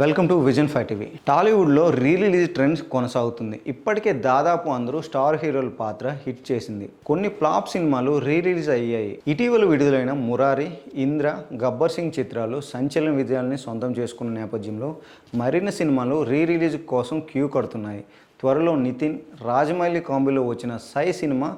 Welcome to Vision five TV టాలీవుడ్లో re release trends కొనసాగుతుంది. ఇప్పటికే దాదాపు అందరూ స్టార్ హీరోల పాత్ర హిట్ చేసింది. కొన్ని ఫ్లాప్ సినిమాలు రీ రిలీజ్ అయ్యాయి. ఇటీవల విడుదలైన మురారి ఇంద్ర గబ్బర్ సింగ్ చిత్రాలు సంచలన విజయాల్ని సొంతం చేసుకున్న నేపథ్యంలో మరిన్ని సినిమాలు రీ రిలీజ్ కోసం క్యూ కడుతున్నాయి. త్వరలో నితిన్ రాజమౌళి కాంబీలో వచ్చిన సై సినిమా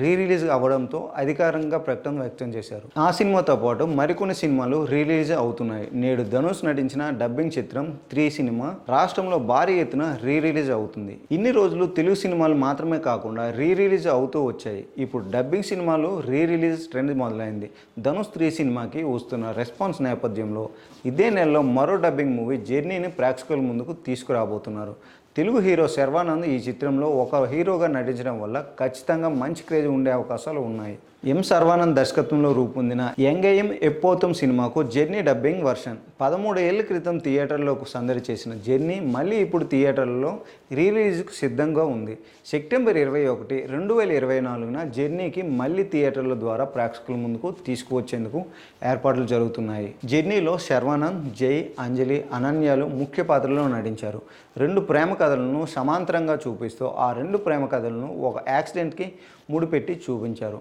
రీ రిలీజ్ అవ్వడంతో అధికారంగా ప్రకటన వ్యక్తం చేశారు. ఆ సినిమాతో పాటు మరికొన్ని సినిమాలు రిలీజ్ అవుతున్నాయి. నేడు ధనుష్ నటించిన డబ్బింగ్ చిత్రం త్రీ సినిమా రాష్ట్రంలో భారీ ఎత్తున రీ రిలీజ్ అవుతుంది. ఇన్ని రోజులు తెలుగు సినిమాలు మాత్రమే కాకుండా రీ రిలీజ్ అవుతూ వచ్చాయి. ఇప్పుడు డబ్బింగ్ సినిమాలు రీ రిలీజ్ ట్రెండ్ మొదలైంది. ధనుష్ త్రీ సినిమాకి వస్తున్న రెస్పాన్స్ నేపథ్యంలో ఇదే నెలలో మరో డబ్బింగ్ మూవీ జర్నీని ప్రేక్షకుల ముందుకు తీసుకురాబోతున్నారు. తెలుగు హీరో శర్వానంద్ ఈ చిత్రంలో ఒక హీరోగా నటించడం వల్ల ఖచ్చితంగా మంచి క్రేజ్ ఉండే అవకాశాలు ఉన్నాయి. ఎం సర్వానంద్ దర్శకత్వంలో రూపొందిన యంగయం ఎప్పోతం సినిమాకు జర్నీ డబ్బింగ్ వర్షన్. పదమూడు ఏళ్ళ క్రితం థియేటర్లోకి సందడి చేసిన జర్నీ మళ్ళీ ఇప్పుడు థియేటర్లలో రిలీజ్కు సిద్ధంగా ఉంది. సెప్టెంబర్ ఇరవై ఒకటి రెండు వేల ఇరవై నాలుగున జర్నీకి మళ్ళీ థియేటర్ల ద్వారా ప్రేక్షకుల ముందుకు తీసుకువచ్చేందుకు ఏర్పాట్లు జరుగుతున్నాయి. జర్నీలో శర్వానంద్ జై అంజలి అనన్యాలు ముఖ్య పాత్రలో నటించారు. రెండు ప్రేమ కథలను సమాంతరంగా చూపిస్తూ ఆ రెండు ప్రేమ కథలను ఒక యాక్సిడెంట్కి ముడిపెట్టి చూపించారు.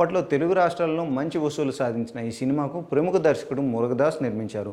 అప్పట్లో తెలుగు రాష్ట్రాల్లో మంచి వసూలు సాధించిన ఈ సినిమాకు ప్రముఖ దర్శకుడు మురుగదాస్ నిర్మించారు.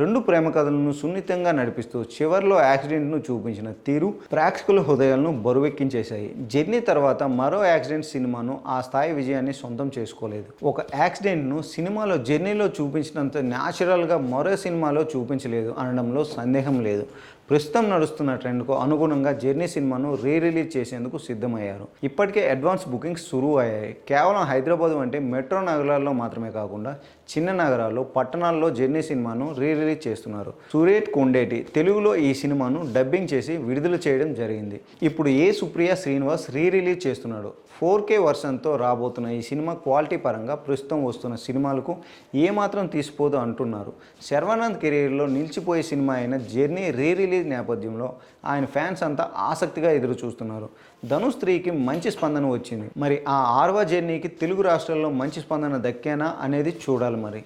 రెండు ప్రేమ కథలను సున్నితంగా నడిపిస్తూ చివరిలో యాక్సిడెంట్ను చూపించిన తీరు ప్రేక్షకుల హృదయాలను బరువెక్కించేశాయి. జర్నీ తర్వాత మరో యాక్సిడెంట్ సినిమాను ఆ స్థాయి విజయాన్ని సొంతం చేసుకోలేదు. ఒక యాక్సిడెంట్ను సినిమాలో జర్నీలో చూపించినంత న్యాచురల్గా మరో సినిమాలో చూపించలేదు అనడంలో సందేహం లేదు. ప్రస్తుతం నడుస్తున్న ట్రెండ్కు అనుగుణంగా జర్నీ సినిమాను రీ రిలీజ్ చేసేందుకు సిద్ధమయ్యారు. ఇప్పటికే అడ్వాన్స్ బుకింగ్స్ సురువు అయ్యాయి కేవలం హైదరాబాద్ వంటి మెట్రో నగరాల్లో మాత్రమే కాకుండా చిన్న నగరాల్లో పట్టణాల్లో జర్నీ సినిమాను రీ రిలీజ్ చేస్తున్నారు. సురేట్ కొండేటి తెలుగులో ఈ సినిమాను డబ్బింగ్ చేసి విడుదల చేయడం జరిగింది. ఇప్పుడు ఏ సుప్రియ శ్రీనివాస్ రీ రిలీజ్ చేస్తున్నాడు? ఫోర్ కే వర్షన్తో రాబోతున్న ఈ సినిమా క్వాలిటీ పరంగా ప్రస్తుతం వస్తున్న సినిమాలకు ఏమాత్రం తీసిపోదు అంటున్నారు. శర్వానంద్ కెరీర్లో నిలిచిపోయే సినిమా అయిన జర్నీ రీ రిలీజ్ నేపథ్యంలో ఆయన ఫ్యాన్స్ అంతా ఆసక్తిగా ఎదురు చూస్తున్నారు ధనుష్ స్త్రీకి మంచి స్పందన వచ్చింది. మరి ఆ ఆర్వా జర్నీకి తెలుగు తెలుగు రాష్ట్రాల్లో మంచి స్పందన దక్కేనా అనేది చూడాలి మరి.